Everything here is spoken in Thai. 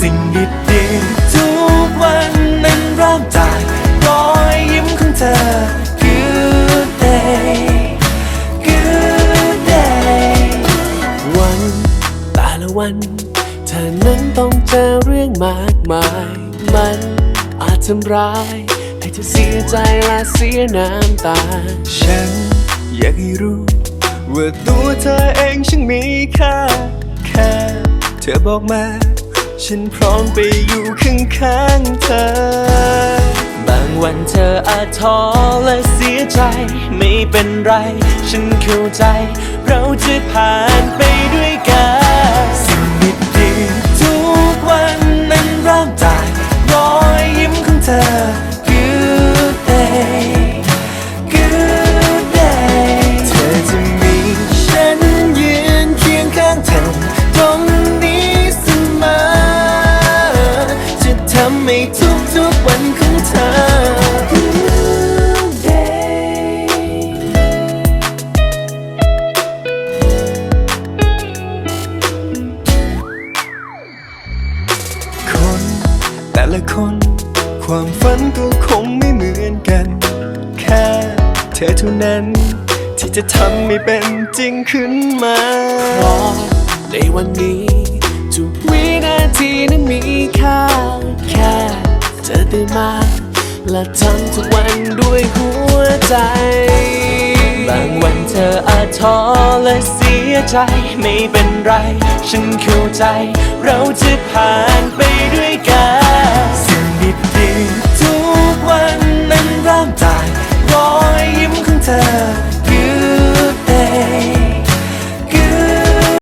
สิ่งดีๆทุกวันนั้นเริ่มจากรอยยิ้มของเธอ Good day Good day วันแต่ละวัน เธอนั้นต้องเจอเรื่องมากมาย มันอาจทำร้าย ให้เธอเสียใจและเสียน้ำตา ฉันอยากให้รู้ ว่าตัวเธอเองช่างมีค่า แค่เธอบอกมา ฉันพร้อมไปอยู่ข้างๆเธอ บางวันเธออาจท้อและเสียใจ ไม่เป็นไร ฉันเข้าใจ เราจะผ่านไปด้วยกันสิ่งดีๆทุกวันนั้นเริ่มจากรอยยิ้มของเธอ Good day ให้ทุกๆวันของเธอ Today. คนแต่ละคนความฝันก็คงไม่เหมือนกัน แค่เธอเท่านั้น ที่จะทำให้เป็นจริงขึ้นมาเพราะในวันนี้ มา และทำทุกวันด้วยหัวใจ บางวันเธออาจท้อและเสียใจไม่เป็นไร ฉันเข้าใจ เราจะผ่านไปด้วยกัน